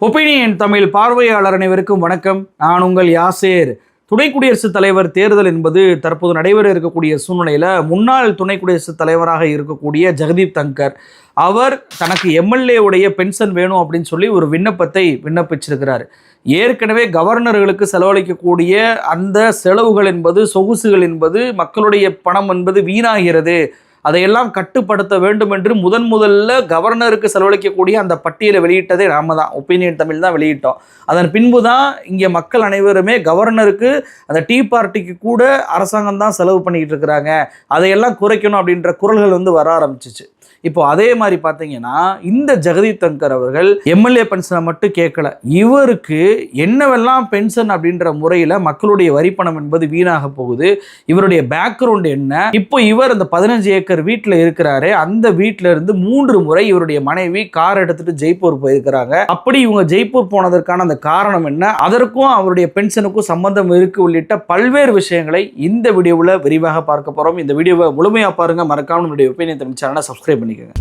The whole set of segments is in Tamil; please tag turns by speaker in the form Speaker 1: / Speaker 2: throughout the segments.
Speaker 1: ஒப்பீனியன் தமிழ் பார்வையாளர் அனைவருக்கும் வணக்கம். நான் உங்கள் யாசேர். துணை குடியரசுத் தலைவர் தேர்தல் என்பது தற்போது நடைபெற இருக்கக்கூடிய சூழ்நிலையில் முன்னாள் துணை குடியரசுத் தலைவராக இருக்கக்கூடிய ஜெகதீப் தங்கர். அவர் தனக்கு எம்எல்ஏவுடைய பென்ஷன் வேணும் அப்படின்னு சொல்லி ஒரு விண்ணப்பத்தை விண்ணப்பிச்சிருக்கிறார். ஏற்கனவே கவர்னர்களுக்கு செலவழிக்கக்கூடிய அந்த செலவுகள் என்பது சொகுசுகள் என்பது மக்களுடைய பணம் என்பது வீணாகிறது. அதையெல்லாம் கட்டுப்படுத்த வேண்டும் என்று முதன் முதல்ல கவர்னருக்கு செலவழிக்கக்கூடிய அந்த பட்டியலை வெளியிட்டதே நாம தான். ஒப்பீனியன் தமிழ் தான் வெளியிட்டோம். அதன் பின்பு தான் இங்கே மக்கள் அனைவருமே கவர்னருக்கு அந்த டீ பார்ட்டிக்கு கூட அரசாங்கம் தான் செலவு பண்ணிக்கிட்டு இருக்கிறாங்க. அதையெல்லாம் குறைக்கணும் அப்படின்ற குரல்கள் வந்து வர ஆரம்பிச்சிச்சு. இப்போ அதே மாதிரி பார்த்தீங்கன்னா இந்த ஜெகதீப் தங்கர் அவர்கள் எம்எல்ஏ பென்ஷனை மட்டும் கேட்கல. இவருக்கு என்னவெல்லாம் பென்ஷன் அப்படின்ற முறையில் மக்களுடைய வரிப்பணம் என்பது வீணாக போகுது? இவருடைய பேக்ரவுண்ட் என்ன? இப்போ இவர் அந்த பதினஞ்சு ஏக்கர் வீட்டில் இருக்கிறாரு அந்த வீட்டில இருந்து மூன்று முறை இவருடைய மனைவி கார் எடுத்துட்டு ஜெய்ப்பூர் போயிருக்கிறாங்க. அப்படி இவங்க ஜெய்ப்பூர் போனதற்கான அந்த காரணம் என்ன? அதற்கும் அவருடைய பென்ஷனுக்கும் சம்பந்தம் இருக்கு உள்ளிட்ட பல்வேறு விஷயங்களை இந்த வீடியோவில் விரிவாக பார்க்க போகிறோம் இந்த வீடியோவை முழுமையாக பாருங்க. மறக்காம நம்மளுடைய ஒப்பீனியன் தமிழ் சேனலை சப்ஸ்கிரைப் பண்ணிக்கோங்க.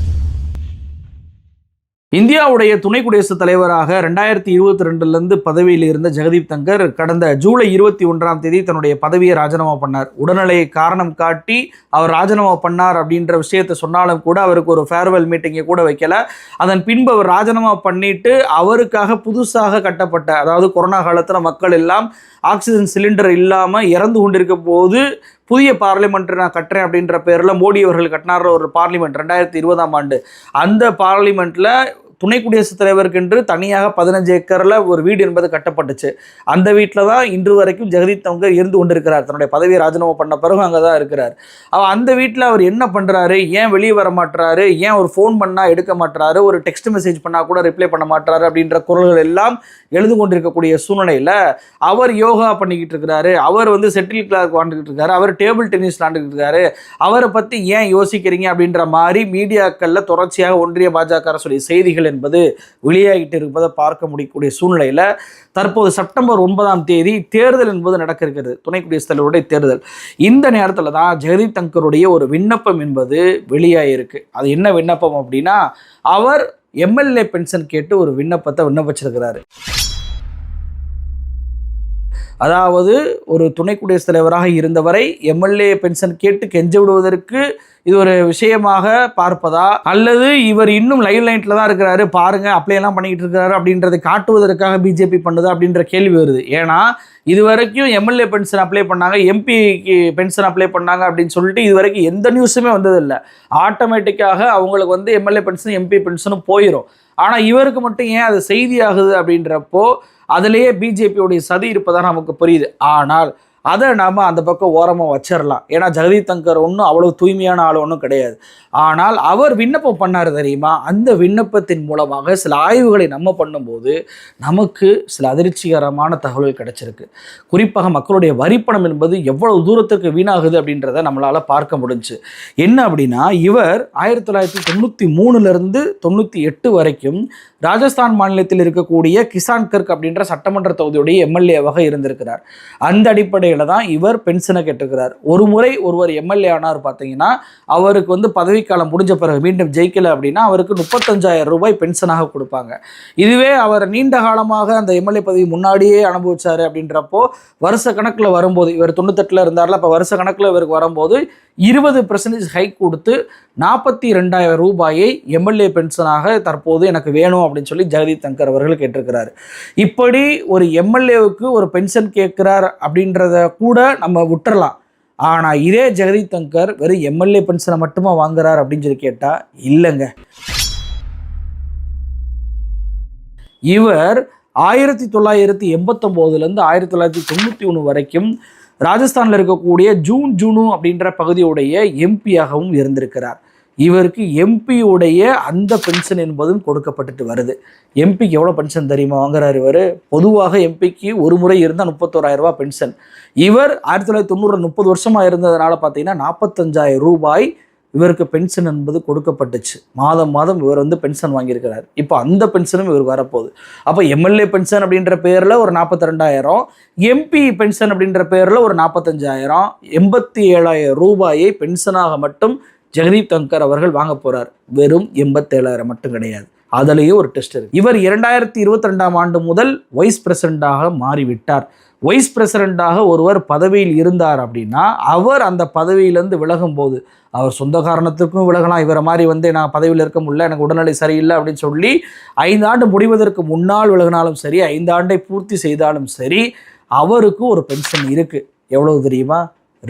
Speaker 1: இந்தியாவுடைய துணை குடியரசுத் தலைவராக ரெண்டாயிரத்தி இருபத்தி ரெண்டுலேருந்து பதவியில் இருந்த ஜெகதீப் தங்கர் கடந்த ஜூலை இருபத்தி ஒன்றாம் தேதி தன்னுடைய பதவியை ராஜினாமா பண்ணார். உடல்நிலையை காரணம் காட்டி அவர் ராஜினாமா பண்ணார் அப்படின்ற விஷயத்தை சொன்னாலும் கூட அவருக்கு ஒரு ஃபேர்வெல் மீட்டிங்கை கூட வைக்கல. அதன் பின்பு அவர் ராஜினாமா பண்ணிட்டு அவருக்காக புதுசாக கட்டப்பட்ட அதாவது கொரோனா காலத்தில் மக்கள் எல்லாம் ஆக்சிஜன் சிலிண்டர் இல்லாமல் இறந்து கொண்டிருக்க போது புதிய பார்லிமெண்ட் நான் கட்டுறேன் அப்படின்ற பேரில் மோடி அவர்கள் கட்டினார் ஒரு பார்லிமெண்ட் ரெண்டாயிரத்தி இருபதாம் ஆண்டு. அந்த பார்லிமெண்ட்டில் துணை குடியரசுத் தலைவருக்கென்று தனியாக பதினஞ்சு ஏக்கரில் ஒரு வீடு என்பது கட்டப்பட்டுச்சு. அந்த வீட்டில் தான் இன்று வரைக்கும் ஜெகதீப் தங்கர் இருந்து கொண்டிருக்கிறார். தன்னுடைய பதவியை ராஜினாமா பண்ண பிறகு அங்கே தான் இருக்கிறார். அவர் அந்த வீட்டில் அவர் என்ன பண்ணுறாரு ஏன் வெளியே வர மாட்டுறாரு ஏன் ஒரு ஃபோன் பண்ணால் எடுக்க மாட்டுறாரு ஒரு டெக்ஸ்ட் மெசேஜ் பண்ணால் கூட ரிப்ளை பண்ண மாட்டுறாரு அப்படின்ற குரல்கள் எல்லாம் எழுது கொண்டிருக்கக்கூடிய சூழ்நிலையில் அவர் யோகா பண்ணிக்கிட்டு இருக்கிறாரு. அவர் வந்து செட்டில் கிளாக் வாழ்ந்துக்கிட்டு இருக்காரு. அவர் டேபிள் டென்னிஸ் விளாண்டுக்கிட்டு இருக்காரு. அவரை பற்றி ஏன் யோசிக்கிறீங்க? அப்படின்ற மாதிரி மீடியாக்களில் தொடர்ச்சியாக ஒன்றிய பாஜக அரசுடைய செய்திகள் என்பது வெளியாகிட்டு இருப்பதை பார்க்க முடியக்கூடிய சூழ்நிலையில் தற்போது செப்டம்பர் ஒன்பதாம் தேதி தேர்தல் என்பது நடக்க இருக்கிறது. துணை குடியரசுத் தலைவருடைய தேர்தல். இந்த நேரத்தில் தான் ஜெகதீப் தங்கருடைய ஒரு விண்ணப்பம் என்பது வெளியாகிருக்கு அது என்ன விண்ணப்பம் அப்படின்னா அவர் எம்எல்ஏ பென்ஷன் கேட்டு ஒரு விண்ணப்பத்தை விண்ணப்பிச்சிருக்கிறாரு. அதாவது ஒரு துணை குடியரசுத் தலைவராக இருந்தவரை எம்எல்ஏ பென்ஷன் கேட்டு கெஞ்ச விடுவதற்கு இது ஒரு விஷயமாக பார்ப்பதா? அல்லது இவர் இன்னும் லைவ் லைன்ல தான் இருக்கிறாரு பாருங்க அப்ளைலாம் எல்லாம் பண்ணிக்கிட்டு இருக்காரு அப்படின்றதை காட்டுவதற்காக பிஜேபி பண்ணுதா அப்படின்ற கேள்வி வருது. ஏன்னா இது வரைக்கும் எம்எல்ஏ பென்ஷன் அப்ளை பண்ணாங்க எம்பிக்கு பென்ஷன் அப்ளை பண்ணாங்க அப்படின்னு சொல்லிட்டு இது வரைக்கும் எந்த நியூஸுமே வந்ததில்லை. ஆட்டோமேட்டிக்காக அவங்களுக்கு வந்து எம்எல்ஏ பென்ஷன் எம்பி பென்ஷனும் போயிடும் ஆனால் இவருக்கு மட்டும் ஏன் அது செய்தி ஆகுது அப்படின்றப்போ அதுலேயே பிஜேபியோடைய சதி இருப்பதாக நமக்கு புரியுது. ஆனால் அதை நாம் அந்த பக்கம் ஓரமாக வச்சிடலாம் ஏன்னா ஜெகதீப் தங்கர் ஒன்றும் அவ்வளோ தூய்மையான ஆள் ஒன்றும் கிடையாது. ஆனால் அவர் விண்ணப்பம் பண்ணார் தெரியுமா? அந்த விண்ணப்பத்தின் மூலமாக சில ஆய்வுகளை நம்ம பண்ணும்போது நமக்கு சில அதிர்ச்சிகரமான தகவல்கள் கிடைச்சிருக்கு. குறிப்பாக மக்களுடைய வரிப்பணம் என்பது எவ்வளவு தூரத்துக்கு வீணாகுது அப்படின்றத நம்மளால் பார்க்க முடிஞ்சு. என்ன அப்படின்னா இவர் ஆயிரத்தி தொள்ளாயிரத்தி தொண்ணூற்றி மூணுலேருந்து தொண்ணூற்றி எட்டு வரைக்கும் ராஜஸ்தான் மாநிலத்தில் இருக்கக்கூடிய கிசான் கர்க் அப்படின்ற சட்டமன்ற தொகுதியுடைய எம்எல்ஏவாக இருந்திருக்கிறார். அந்த அடிப்படையில் தான் இவர் பென்ஷனை கேட்டிருக்கிறார் ஒரு முறை ஒருவர் எம்எல்ஏ ஆனார் பார்த்தீங்கன்னா அவருக்கு வந்து பதவிக்காலம் முடிஞ்ச பிறகு மீண்டும் ஜெயிக்கல அப்படின்னா அவருக்கு முப்பத்தஞ்சாயிரம் ரூபாய் பென்ஷனாக கொடுப்பாங்க. இதுவே அவர் நீண்ட காலமாக அந்த எம்எல்ஏ பதவி முன்னாடியே அனுபவிச்சாரு அப்படின்றப்போ வருஷ கணக்கில் வரும்போது இவர் தொண்ணூத்தெட்டில் இருந்தார்ல இப்போ வருஷ கணக்கில் இவருக்கு வரும்போது இருபது பர்சன்டேஜ் ஹைக் கொடுத்து நாற்பத்தி ரெண்டாயிரம் ரூபாயை எம்எல்ஏ பென்ஷனாக தற்போது எனக்கு வேணும் அப்படின்னு சொல்லி ஜெகதீப் தங்கர் அவர்கள் கேட்டிருக்கிறார். இப்படி ஒரு எம்எல்ஏவுக்கு ஒரு பென்ஷன் கேட்கிறார் அப்படின்றத கூட நம்ம விட்டுறலாம். ஆனால் இதே ஜெகதீப் தங்கர் வெறும் எம்எல்ஏ பென்ஷனை மட்டுமா வாங்குறார் அப்படின்னு சொல்லி கேட்டால் இல்லைங்க. இவர் ஆயிரத்தி தொள்ளாயிரத்தி எண்பத்தொம்போதுலேருந்து ஆயிரத்தி தொள்ளாயிரத்தி தொண்ணூற்றி ஒன்று வரைக்கும் ராஜஸ்தானில் இருக்கக்கூடிய ஜூன் ஜூனு அப்படின்ற பகுதியுடைய எம்பியாகவும் இருந்திருக்கிறார். இவருக்கு எம்பியுடைய அந்த பென்ஷன் என்பதும் கொடுக்கப்பட்டுட்டு வருது. எம்பிக்கு எவ்வளோ பென்ஷன் தெரியுமா? வாங்குறாரு இவர். பொதுவாக எம்பிக்கு ஒரு முறை இருந்தால் முப்பத்தோராயிரம் ரூபாய் பென்ஷன் இவர் ஆயிரத்தி தொள்ளாயிரத்தி தொண்ணூறு முப்பது வருஷமாக இருந்ததுனால பார்த்தீங்கன்னா நாற்பத்தஞ்சாயிரம் ரூபாய் இவருக்கு பென்ஷன் என்பது கொடுக்கப்பட்டுச்சு. மாதம் மாதம் இவர் வந்து பென்ஷன் வாங்கியிருக்கிறார். இப்போ அந்த பென்ஷனும் இவர் வரப்போகுது. அப்போ எம்எல்ஏ பென்ஷன் அப்படின்ற பேரில் ஒரு நாற்பத்தி ரெண்டாயிரம் எம்பி பென்ஷன் அப்படின்ற பேரில் ஒரு நாற்பத்தஞ்சாயிரம் எண்பத்தி ஏழாயிரம் ரூபாயை பென்ஷனாக மட்டும் ஜெகதீப் தங்கர் அவர்கள் வாங்க போகிறார் வெறும் எண்பத்தேழாயிரம் மட்டும் கிடையாது. அதுலேயும் ஒரு டெஸ்ட் இருக்கு. இவர் இரண்டாயிரத்தி இருபத்தி ரெண்டாம் ஆண்டு முதல் வைஸ் பிரசிடண்டாக மாறிவிட்டார். வைஸ் பிரசிடண்டாக ஒருவர் பதவியில் இருந்தார் அப்படின்னா அவர் அந்த பதவியிலேருந்து விலகும் போது அவர் சொந்த காரணத்துக்கும் விலகலாம். இவரை மாதிரி வந்து நான் பதவியில் இருக்க முடியல எனக்கு உடல்நிலை சரியில்லை அப்படின்னு சொல்லி ஐந்தாண்டு முடிவதற்கு முன்னால் விலகினாலும் சரி ஐந்தாண்டை பூர்த்தி செய்தாலும் சரி அவருக்கு ஒரு பென்ஷன் இருக்குது எவ்வளவு தெரியுமா?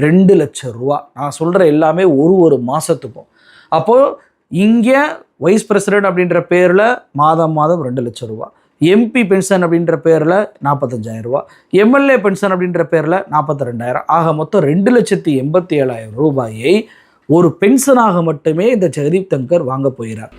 Speaker 1: ரெண்டு லட்சம் ரூபா. நான் சொல்கிற எல்லாமே ஒரு ஒரு மாதத்துக்கும் அப்போது இங்கே வைஸ் பிரசிடென்ட் அப்படின்ற பேரில் மாதம் மாதம் ரெண்டு லட்சம் ரூபா. எம்பி பென்ஷன் அப்படின்ற பேரில் நாற்பத்தஞ்சாயிரம் ரூபா. எம்எல்ஏ பென்ஷன் அப்படின்ற பேரில் நாற்பத்தி ரெண்டாயிரம் ஆக மொத்தம் ரெண்டு லட்சத்தி எண்பத்தி ஏழாயிரம் ரூபாயை ஒரு பென்ஷனாக மட்டுமே இந்த ஜெகதீப் தங்கர் வாங்க போகிறார்.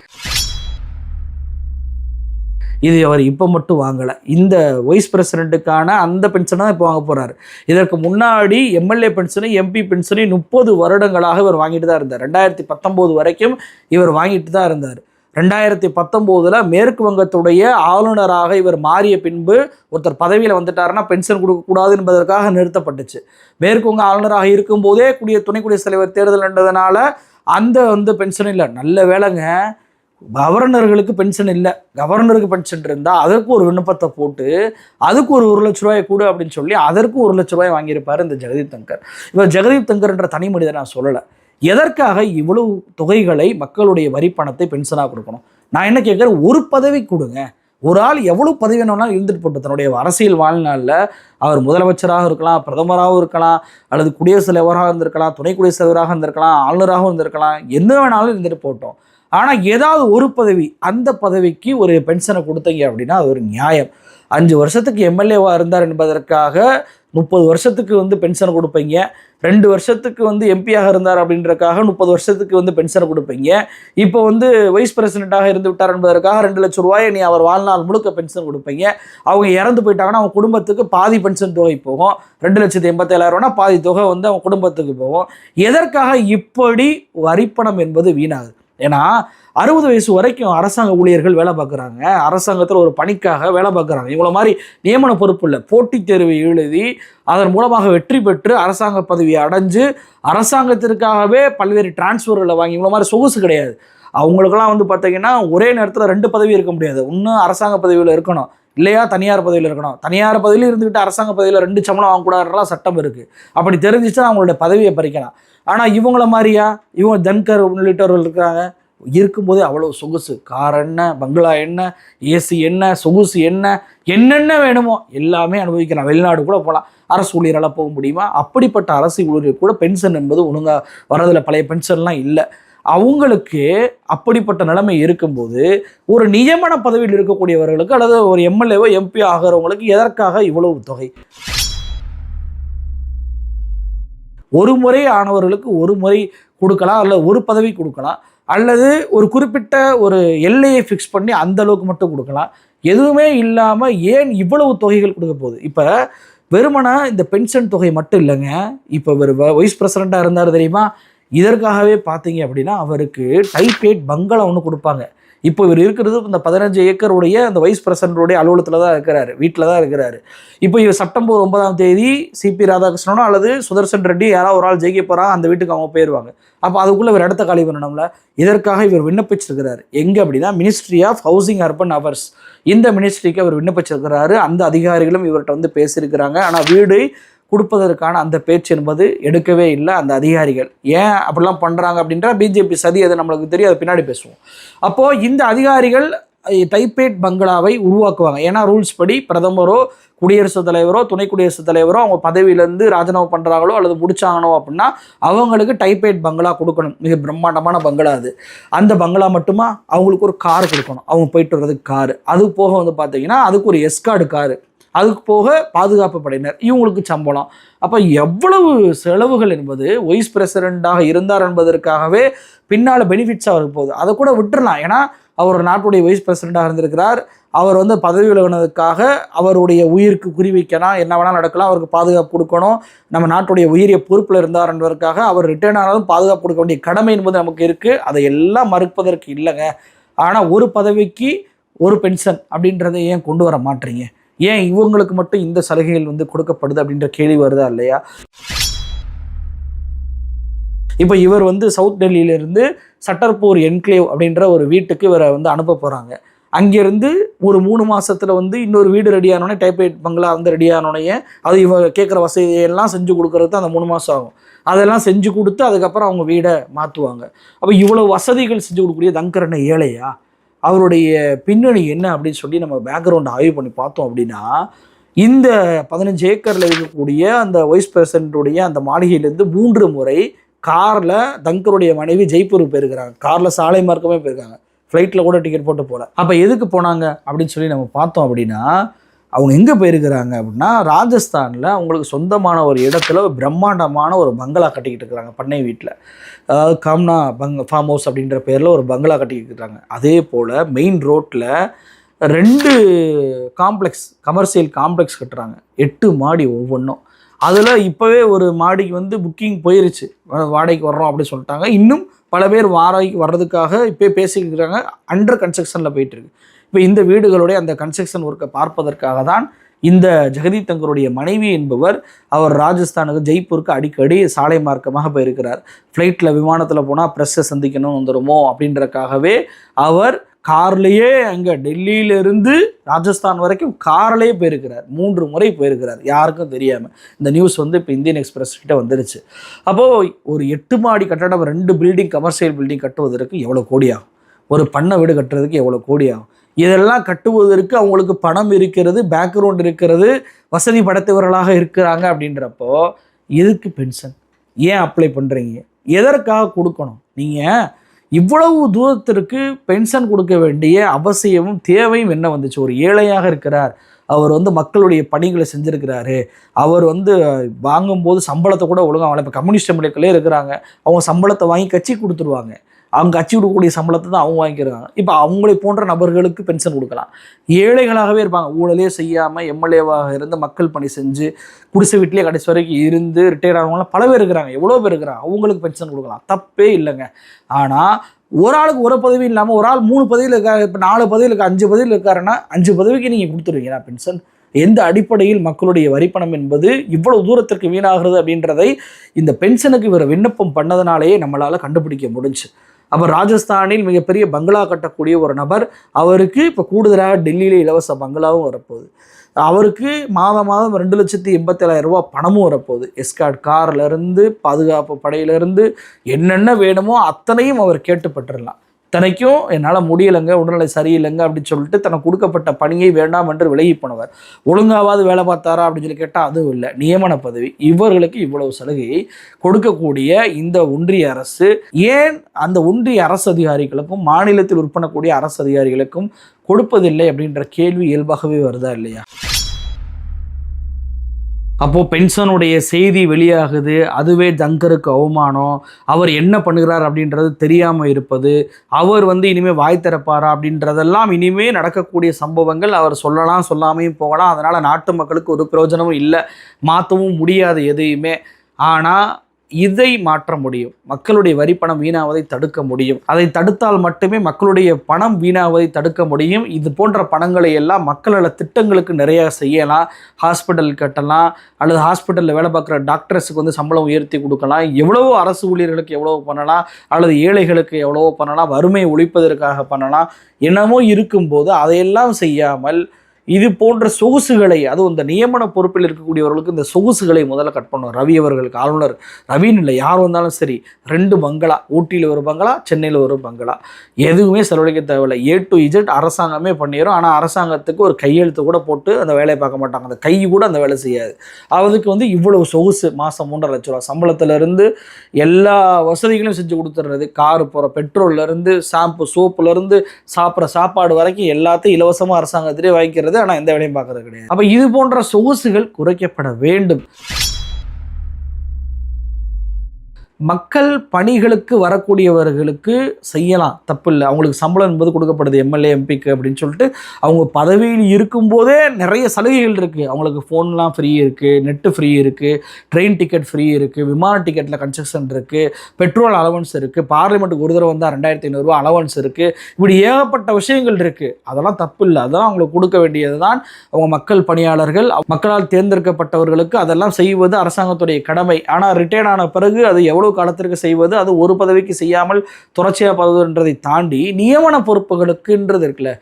Speaker 1: இது அவர் இப்போ மட்டும் வாங்கலை. இந்த வைஸ் பிரசிடெண்ட்டுக்கான அந்த பென்ஷனை தான் இப்போ வாங்க போகிறாரு இதற்கு முன்னாடி எம்எல்ஏ பென்ஷனு எம்பி பென்ஷனை முப்பது வருடங்களாக இவர் வாங்கிட்டு தான் இருந்தார். ரெண்டாயிரத்தி பத்தொம்போது வரைக்கும் இவர் வாங்கிட்டு தான் இருந்தார். ரெண்டாயிரத்தி பத்தொம்போதில் மேற்கு வங்கத்துடைய ஆளுநராக இவர் மாறிய பின்பு ஒருத்தர் பதவியில் வந்துட்டாருன்னா பென்ஷன் கொடுக்கக்கூடாது என்பதற்காக நிறுத்தப்பட்டுச்சு. மேற்கு வங்க ஆளுநராக இருக்கும்போதே குடிய துணை குடியரசுத் தலைவர் தேர்தல் என்றதுனால அந்த வந்து பென்ஷன் இல்லை. நல்ல வேலைங்க கவர்னர்களுக்கு பென்ஷன் இல்லை. கவர்னருக்கு பென்ஷன் இருந்தால் அதற்கு ஒரு விண்ணப்பத்தை போட்டு அதுக்கு ஒரு ஒரு லட்ச ரூபாய் கொடு அப்படின்னு சொல்லி அதற்கு ஒரு லட்ச ரூபாய் வாங்கியிருப்பார் இந்த ஜெகதீப் தங்கர். இவர் ஜெகதீப் தங்கர் என்ற தனி மனிதர் நான் சொல்லலை. எதற்காக இவ்வளவு தொகைகளை மக்களுடைய வரி பணத்தை பென்ஷனாக கொடுக்கணும்? நான் என்ன கேட்குறேன்? ஒரு பதவி கொடுங்க. ஒரு ஆள் எவ்வளோ பதவி வேணும்னாலும் இருந்துட்டு போட்டு தன்னுடைய அரசியல் வாழ்நாளில் அவர் முதலமைச்சராக இருக்கலாம் பிரதமராகவும் இருக்கலாம் அல்லது குடியரசுத் தலைவராக இருந்திருக்கலாம் துணை குடியரசுத் தலைவராக இருந்திருக்கலாம் ஆளுநராகவும் இருந்திருக்கலாம் என்ன வேணாலும் இருந்துட்டு போட்டோம். ஆனால் ஏதாவது ஒரு பதவி அந்த பதவிக்கு ஒரு பென்ஷனை கொடுத்தீங்க அப்படின்னா அது ஒரு நியாயம். அஞ்சு வருஷத்துக்கு எம்எல்ஏவாக இருந்தார் என்பதற்காக முப்பது வருஷத்துக்கு வந்து பென்ஷன் கொடுப்பீங்க. ரெண்டு வருஷத்துக்கு வந்து எம்பியாக இருந்தார் அப்படின்றக்காக முப்பது வருஷத்துக்கு வந்து பென்ஷனை கொடுப்பீங்க. இப்போ வந்து வைஸ் பிரசிடெண்ட்டாக இருந்து விட்டார் என்பதற்காக ரெண்டு லட்சம் ரூபாயை நீ அவர் வாழ்நாள் முழுக்க பென்ஷன் கொடுப்பீங்க. அவங்க இறந்து போயிட்டாங்கன்னா அவங்க குடும்பத்துக்கு பாதி பென்ஷன் தொகை போகும். ரெண்டு லட்சத்து எண்பத்தேழாயிரம்னா பாதி தொகை வந்து அவங்க குடும்பத்துக்கு போகும். எதற்காக இப்படி வரிப்பணம் என்பது வீணாகுது? ஏன்னா அறுபது வயசு வரைக்கும் அரசாங்க ஊழியர்கள் வேலை பார்க்குறாங்க. அரசாங்கத்தில் ஒரு பணிக்காக வேலை பார்க்குறாங்க. இவ்வளோ மாதிரி நியமன பொறுப்பு இல்லை. போட்டித் தேர்வு எழுதி அதன் மூலமாக வெற்றி பெற்று அரசாங்க பதவியை அடைஞ்சு அரசாங்கத்திற்காகவே பல்வேறு டிரான்ஸ்ஃபர்களை வாங்கி இவ்வளோ மாதிரி சொகுசு கிடையாது. அவங்களுக்கெல்லாம் வந்து பார்த்தீங்கன்னா ஒரே நேரத்தில் ரெண்டு பதவி இருக்க முடியாது. இன்னும் அரசாங்க பதவியில் இருக்கணும். இல்லையா? தனியார் பதவியில் இருக்கணும். தனியார் பதவியில் இருந்துக்கிட்டு அரசாங்க பதவியில் ரெண்டு சம்பளம் வாங்கக்கூடாதுலாம் சட்டம் இருக்குது அப்படி தெரிஞ்சிச்சுன்னா அவங்களோட பதவியை பறிக்கலாம். ஆனால் இவங்கள மாதிரியா? இவங்க தன்கர் உள்ளிட்டவர்கள் இருக்கிறாங்க இருக்கும்போதே அவ்வளோ சொகுசு. கார் என்ன? பங்களா என்ன? ஏசி என்ன? சொகுசு என்ன? என்னென்ன வேணுமோ எல்லாமே அனுபவிக்கலாம். வெளிநாடு கூட போகலாம் அரசு ஊழியரால் போக முடியுமா? அப்படிப்பட்ட அரசு ஊழியர் கூட பென்ஷன் என்பது ஒழுங்காக வரதில் பழைய பென்ஷன்லாம் இல்லை. அவங்களுக்கு அப்படிப்பட்ட நிலைமை இருக்கும்போது ஒரு நியமன பதவியில் இருக்கக்கூடியவர்களுக்கு அல்லது ஒரு எம்எல்ஏவோ எம்பி ஆகிறவங்களுக்கு எதற்காக இவ்வளவு தொகை? ஒரு முறை ஆனவர்களுக்கு ஒரு முறை கொடுக்கலாம் அல்லது ஒரு பதவி கொடுக்கலாம் அல்லது ஒரு குறிப்பிட்ட ஒரு எல்லையை ஃபிக்ஸ் பண்ணி அந்த அளவுக்கு மட்டும் கொடுக்கலாம். எதுவுமே இல்லாமல் ஏன் இவ்வளவு தொகைகள் கொடுக்க போகுது? இப்போ வெறுமனா இந்த பென்ஷன் தொகை மட்டும் இல்லைங்க. இப்போ ஒரு வைஸ் பிரசிடெண்ட்டாக இருந்தார் தெரியுமா? இதற்காகவே பார்த்தீங்க அப்படின்னா அவருக்கு டைப் எயிட் பங்களா ஒன்று கொடுப்பாங்க. இப்போ இவர் இருக்கிறது இந்த பதினஞ்சு ஏக்கருடைய அந்த வைஸ் பிரசிடண்டுடைய அலுவலகத்தில் தான் இருக்கிறாரு வீட்டில் தான் இருக்கிறாரு. இப்போ இவர் செப்டம்பர் ஒன்பதாம் தேதி சிபி ராதாகிருஷ்ணனோ அல்லது சுதர்சன் ரெட்டி யாராவது ஒரு ஆள் ஜெயிக்க போகிறா அந்த வீட்டுக்கு அவங்க போயிடுவாங்க அப்போ அதுக்குள்ளே இவர் இடத்த காலி பண்ணணும்ல? இதற்காக இவர் விண்ணப்பிச்சிருக்கிறார். எங்கே அப்படின்னா ministry of housing urban affairs இந்த மினிஸ்ட்ரிக்கு அவர் விண்ணப்பிச்சிருக்கிறாரு. அந்த அதிகாரிகளும் இவர்கிட்ட வந்து பேசியிருக்கிறாங்க. ஆனால் வீடு கொடுப்பதற்கான அந்த பேச்சு என்பது எடுக்கவே இல்லை அந்த அதிகாரிகள். ஏன் அப்படிலாம் பண்ணுறாங்க அப்படின்ற பிஜேபி சதி அது நம்மளுக்கு தெரியும் அது பின்னாடி பேசுவோம். அப்போது இந்த அதிகாரிகள் டைப்பேட் பங்களாவை உருவாக்குவாங்க. ஏன்னா ரூல்ஸ் படி பிரதமரோ குடியரசுத் தலைவரோ துணை குடியரசுத் தலைவரோ அவங்க பதவியிலேருந்து ராஜினாமா பண்ணுறாங்களோ அல்லது முடிச்சாங்கனோ அப்படின்னா அவங்களுக்கு டைப்பேட் பங்களா கொடுக்கணும். மிக பிரம்மாண்டமான பங்களா அது. அந்த பங்களா மட்டுமா? அவங்களுக்கு ஒரு கார் கொடுக்கணும். அவங்க போயிட்டு வர்றதுக்கு காரு. அது போக வந்து பார்த்தீங்கன்னா அதுக்கு ஒரு எஸ்கார்டு காரு. அதுக்கு போக பாதுகாப்பு படையினர். இவங்களுக்கு சம்பளம். அப்போ எவ்வளவு செலவுகள் என்பது வைஸ் பிரசிடெண்ட்டாக இருந்தார் என்பதற்காகவே பின்னால் பெனிஃபிட்ஸ் அவருக்கு போகுது. அதை கூட விட்டுறலாம். ஏன்னா அவர் நாட்டுடைய வைஸ் பிரசிடெண்ட்டாக இருந்திருக்கிறார். அவர் வந்து பதவி விலகினதுக்காக அவருடைய உயிருக்கு குறிவைக்கலாம் என்ன வேணால் நடக்கலாம். அவருக்கு பாதுகாப்பு கொடுக்கணும். நம்ம நாட்டுடைய உயிரிய பொறுப்பில் இருந்தார் என்பதற்காக அவர் ரிட்டர்ன் ஆனாலும் பாதுகாப்பு கொடுக்க வேண்டிய கடமை என்பது நமக்கு இருக்குது அதை எல்லாம் மறுப்பதற்கு இல்லைங்க. ஆனால் ஒரு பதவிக்கு ஒரு பென்ஷன் அப்படின்றத ஏன் கொண்டு வர மாட்டீங்க? ஏன் இவங்களுக்கு மட்டும் இந்த சலுகைகள் வந்து கொடுக்கப்படுது அப்படின்ற கேள்வி வருதா இல்லையா? இப்போ இவர் வந்து சவுத் டெல்லியிலேருந்து சட்டர்பூர் என்க்ளேவ் அப்படின்ற ஒரு வீட்டுக்கு இவரை வந்து அனுப்ப போகிறாங்க அங்கேருந்து ஒரு மூணு மாதத்தில் வந்து இன்னொரு வீடு ரெடி ஆனோடனே டைப்ரைட் பங்களா வந்து ரெடி ஆனோடனே அது இவ கேட்குற வசதியெல்லாம் செஞ்சு கொடுக்கறது அந்த மூணு மாதம் ஆகும். அதெல்லாம் செஞ்சு கொடுத்து அதுக்கப்புறம் அவங்க வீடை மாற்றுவாங்க அப்போ இவ்வளோ வசதிகள் செஞ்சு கொடுக்கக்கூடிய தங்கரண்ண ஏழையா? அவருடைய பின்னணி என்ன அப்படின்னு சொல்லி நம்ம பேக்ரவுண்ட் ஆய்வு பண்ணி பார்த்தோம் அப்படின்னா இந்த பதினஞ்சு ஏக்கரில் இருக்கக்கூடிய அந்த வைஸ் பிரசிடென்ட்டுடைய அந்த மாளிகையிலேருந்து மூன்று முறை காரில் தங்கருடைய மனைவி ஜெய்ப்பூர் போயிருக்கிறாங்க. காரில் சாலை மார்க்கமே போயிருக்காங்க. ஃப்ளைட்டில் கூட டிக்கெட் போட்டு போகல அப்போ எதுக்கு போனாங்க அப்படின்னு சொல்லி நம்ம பார்த்தோம் அப்படின்னா அவங்க எங்கே போயிருக்கிறாங்க அப்படின்னா ராஜஸ்தானில் அவங்களுக்கு சொந்தமான ஒரு இடத்துல ஒரு பிரம்மாண்டமான ஒரு பங்களா கட்டிக்கிட்டு இருக்கிறாங்க பண்ணை வீட்டில் அதாவது காம்னா பங் ஃபார்ம் ஹவுஸ் அப்படின்ற பேரில் ஒரு பங்களா கட்டிக்கிட்டு இருக்கிறாங்க. அதே போல் மெயின் ரோட்டில் ரெண்டு காம்ப்ளெக்ஸ் கமர்ஷியல் காம்ப்ளெக்ஸ் கட்டுறாங்க. எட்டு மாடி ஒவ்வொன்றும் அதில் இப்போவே ஒரு மாடிக்கு வந்து புக்கிங் போயிருச்சு. வாடகைக்கு வர்றோம் அப்படின்னு சொல்லிட்டாங்க. இன்னும் பல பேர் வாடகைக்கு வர்றதுக்காக இப்போ பேசிக்கிறாங்க அண்டர் கன்ஸ்ட்ரக்ஷனில் போயிட்டுருக்கு இப்போ இந்த வீடுகளுடைய அந்த கன்ஸ்ட்ரக்ஷன் ஒர்க்கை பார்ப்பதற்காக தான் இந்த ஜெகதீப் தங்கருடைய மனைவி என்பவர் அவர் ராஜஸ்தானுக்கு ஜெய்ப்பூருக்கு அடிக்கடி சாலை மார்க்கமாக போயிருக்கிறார். ஃப்ளைட்டில் விமானத்தில் போனால் ப்ரெஸ்ஸை சந்திக்கணும் வந்துடுமோ அப்படின்றக்காகவே அவர் கார்லேயே அங்கே டெல்லியிலிருந்து ராஜஸ்தான் வரைக்கும் கார்லேயே போயிருக்கிறார். மூன்று முறை போயிருக்கிறார். யாருக்கும் தெரியாமல் இந்த நியூஸ் வந்து இப்போ இந்தியன் எக்ஸ்பிரஸ் கிட்ட வந்துருச்சு. அப்போது ஒரு எட்டு மாடி கட்டடம் ரெண்டு பில்டிங் கமர்ஷியல் பில்டிங் கட்டுவதற்கு எவ்வளோ கோடி ஆகும்? ஒரு பண்ணை வீடு கட்டுறதுக்கு எவ்வளோ கோடி ஆகும்? இதெல்லாம் கட்டுவதற்கு அவங்களுக்கு பணம் இருக்கிறது பேக்ரவுண்ட் இருக்கிறது வசதி படைத்தவர்களாக இருக்கிறாங்க அப்படின்றப்போ எதுக்கு பென்ஷன் ஏன் அப்ளை பண்ணுறீங்க எதற்காக கொடுக்கணும்? நீங்கள் இவ்வளவு தூரத்திற்கு பென்ஷன் கொடுக்க வேண்டிய அவசியமும் தேவையும் என்ன வந்துச்சு? ஒரு ஏழையாக இருக்கிறார். அவர் வந்து மக்களுடைய பணிகளை செஞ்சுருக்கிறாரு. அவர் வந்து வாங்கும்போது சம்பளத்தை கூட ஒழுங்காக இப்போ கம்யூனிஸ்ட் எம்எல்ஏக்களே இருக்கிறாங்க. அவங்க சம்பளத்தை வாங்கி கட்சி கொடுத்துருவாங்க. அவங்க கட்சி கொடுக்கக்கூடிய சம்பளத்தை தான் அவங்க வாங்கிக்கிறாங்க. இப்போ அவங்களை போன்ற நபர்களுக்கு பென்ஷன் கொடுக்கலாம். ஏழைகளாகவே இருப்பாங்க. ஊழலே செய்யாமல் எம்எல்ஏவாக இருந்து மக்கள் பணி செஞ்சு குடிசை வீட்டிலே கடைசி வரைக்கும் இருந்து ரிட்டையர் ஆனவங்களாம் பல பேர் இருக்கிறாங்க. எவ்வளோ பேர் இருக்கிறாங்க? அவங்களுக்கு பென்ஷன் கொடுக்கலாம். தப்பே இல்லைங்க. ஆனால் ஒரு ஆளுக்கு ஒரு பதவி இல்லாமல் ஒரு ஆள் மூணு பதவியில் இருக்காரு. இப்போ நாலு பதவியில் இருக்க அஞ்சு பதவியில் இருக்காருன்னா அஞ்சு பதவிக்கு நீங்கள் கொடுத்துருவீங்களா பென்ஷன் எந்த அடிப்படையில் மக்களுடைய வரிப்பணம் என்பது இவ்வளவு தூரத்திற்கு வீணாகிறது அப்படின்றதை இந்த பென்ஷனுக்கு இவர் விண்ணப்பம் பண்ணதுனாலேயே நம்மளால் கண்டுபிடிக்க முடிஞ்சு. அப்போ ராஜஸ்தானில் மிகப்பெரிய பங்களா கட்டக்கூடிய ஒரு நபர் அவருக்கு இப்போ கூடுதலாக டெல்லியில் இலவச பங்களாவும் வரப்போகுது. அவருக்கு மாதம் மாதம் ரெண்டு லட்சத்தி எண்பத்தேழாயிரம் ரூபா பணமும் வரப்போகுது. எஸ்கார்ட் கார்லேருந்து பாதுகாப்பு படையிலேருந்து என்னென்ன வேணுமோ அத்தனையும் அவர் கேட்டுப்பட்டுடலாம். தனக்கும் என்னால் முடியலைங்க உடல்நிலை சரியில்லைங்க அப்படின்னு சொல்லிட்டு தனக்கு கொடுக்கப்பட்ட பணியை வேண்டாம் என்று விலகி போனவர். ஒழுங்காவது வேலை பார்த்தாரா அப்படின்னு சொல்லி கேட்டால் அதுவும் இல்லை. நியமன பதவி. இவர்களுக்கு இவ்வளவு சலுகையை கொடுக்கக்கூடிய இந்த ஒன்றிய அரசு ஏன் அந்த ஒன்றிய அரசு அதிகாரிகளுக்கும் மாநிலத்தில் உட்படக்கூடிய அரசு அதிகாரிகளுக்கும் கொடுப்பதில்லை அப்படின்ற கேள்வி இயல்பாகவே வருதா இல்லையா? அப்போது பென்ஷனுடைய செய்தி வெளியாகுது. அதுவே ஜங்கருக்கு அவமானம். அவர் என்ன பண்ணுகிறார் அப்படின்றது தெரியாமல் இருப்பது. அவர் வந்து இனிமேல் வாய் திறப்பாரா அப்படின்றதெல்லாம் இனிமேல் நடக்கக்கூடிய சம்பவங்கள் அவர் சொல்லலாம் சொல்லாமையும் போகலாம். அதனால் நாட்டு மக்களுக்கு ஒரு பிரயோஜனமும் இல்லை. மாற்றவும் முடியாது எதையுமே. ஆனால் இதை மாற்ற முடியும். மக்களுடைய வரி பணம் வீணாவதை தடுக்க முடியும். அதை தடுத்தால் மட்டுமே மக்களுடைய பணம் வீணாவதை தடுக்க முடியும். இது போன்ற பணங்களை எல்லாம் மக்களோட திட்டங்களுக்கு நிறைய செய்யலாம். ஹாஸ்பிட்டல் கட்டலாம். அல்லது ஹாஸ்பிட்டலில் வேலை பார்க்குற டாக்டர்ஸுக்கு வந்து சம்பளம் உயர்த்தி கொடுக்கலாம். எவ்வளவோ அரசு ஊழியர்களுக்கு எவ்வளவோ பண்ணலாம். அல்லது ஏழைகளுக்கு எவ்வளவோ பண்ணலாம். வறுமையை ஒழிப்பதற்காக பண்ணலாம். என்னமோ இருக்கும்போது அதையெல்லாம் செய்யாமல் இது போன்ற சொகுசுகளை அதுவும் இந்த நியமன பொறுப்பில் இருக்கக்கூடியவர்களுக்கு இந்த சொகுசுகளை முதல்ல கட் பண்ணும். ரவி அவர்களுக்கு ஆளுநர் ரவின்னு இல்லை யார் வந்தாலும் சரி ரெண்டு பங்களா ஊட்டியில் ஒரு பங்களா சென்னையில் ஒரு பங்களா. எதுவுமே செலவழிக்க தேவையில்லை. ஏ டு இஜெட் அரசாங்கமே பண்ணிடும் ஆனால் அரசாங்கத்துக்கு ஒரு கையெழுத்து கூட போட்டு அந்த வேலையை பார்க்க மாட்டாங்க. அந்த கை கூட அந்த வேலை செய்யாது. அதுக்கு வந்து இவ்வளவு சொகுசு மாதம் மூன்றரை லட்ச ரூபா. சம்பளத்திலேருந்து எல்லா வசதிகளையும் செஞ்சு கொடுத்துட்றது. காரு போகிற பெட்ரோல்லேருந்து ஷாம்பு சோப்புலேருந்து சாப்பிட்ற சாப்பாடு வரைக்கும் எல்லாத்தையும் இலவசமாக அரசாங்கத்திலே வாங்கிக்கிறது. ஆனால் எந்த வேலையும் பார்க்கறது கிடையாது. அப்போ இது போன்ற சொகுசுகள் குறைக்கப்பட வேண்டும். மக்கள் பணிகளுக்கு வரக்கூடியவர்களுக்கு செய்யலாம். தப்பு இல்லை அவங்களுக்கு சம்பளம் என்பது கொடுக்கப்படுது. எம்எல்ஏ எம்பிக்கு அப்படின்னு சொல்லிட்டு அவங்க பதவியில் இருக்கும்போதே நிறைய சலுகைகள் இருக்குது அவங்களுக்கு ஃபோன்லாம் ஃப்ரீ இருக்குது நெட்டு ஃப்ரீ இருக்குது ட்ரெயின் டிக்கெட் ஃப்ரீ இருக்குது விமான டிக்கெட்டில் கன்செக்ஷன் இருக்குது பெட்ரோல் அலவன்ஸ் இருக்குது பார்லிமெண்ட்டுக்கு ஒரு தடவை வந்தால் ரெண்டாயிரத்தி ஐநூறுரூவா அலவன்ஸ் இருக்குது இப்படி ஏகப்பட்ட விஷயங்கள் இருக்குது அதெல்லாம் தப்பு இல்லை அதெல்லாம் அவங்களுக்கு கொடுக்க வேண்டியது தான் அவங்க மக்கள் பணியாளர்கள். மக்களால் தேர்ந்தெடுக்கப்பட்டவர்களுக்கு அதெல்லாம் செய்வது அரசாங்கத்துடைய கடமை. ஆனால் ரிட்டையர்ட் ஆன பிறகு அது எவ்வளோ எவ்வளவு காலத்திற்கு செய்வது? அது ஒரு பதவிக்கு செய்யாமல் தொடர்ச்சியாக பதவுன்றதை தாண்டி நியமன பொறுப்புகளுக்குன்றது இருக்குல்ல.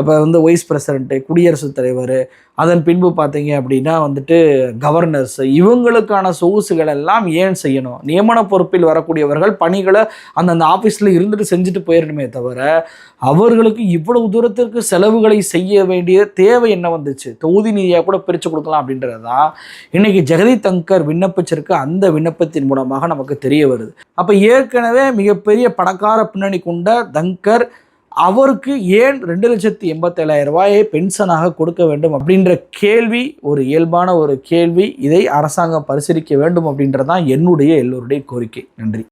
Speaker 1: இப்போ வந்து வைஸ் பிரசிடென்ட்டு குடியரசுத் தலைவர் அதன் பின்பு பார்த்தீங்க அப்படின்னா வந்துட்டு கவர்னர்ஸ் இவங்களுக்கான சொகுசுகள் எல்லாம் ஏன் செய்யணும்? நியமன பொறுப்பில் வரக்கூடியவர்கள் பணிகளை அந்தந்த ஆஃபீஸில் இருந்துட்டு செஞ்சுட்டு போயிடணுமே தவிர அவர்களுக்கு இவ்வளவு தூரத்திற்கு செலவுகளை செய்ய வேண்டிய தேவை என்ன வந்துச்சு? தொகுதி நிதியாக கூட பிரித்து கொடுக்கலாம் அப்படின்றது தான் இன்னைக்கு ஜெகதி தங்கர் விண்ணப்பிச்சிருக்க அந்த விண்ணப்பத்தின் மூலமாக நமக்கு தெரிய வருது. அப்போ ஏற்கனவே மிகப்பெரிய பணக்கார பின்னணி கொண்ட தங்கர் அவருக்கு ஏன் ரெண்டு லட்சத்தி எண்பத்தேழாயிரம் ரூபாயை பென்ஷனாக கொடுக்க வேண்டும் அப்படின்ற கேள்வி ஒரு இயல்பான ஒரு கேள்வி இதை அரசாங்கம் பரிசீலிக்க வேண்டும் அப்படின்றதான் என்னுடைய எல்லோருடைய கோரிக்கை. நன்றி.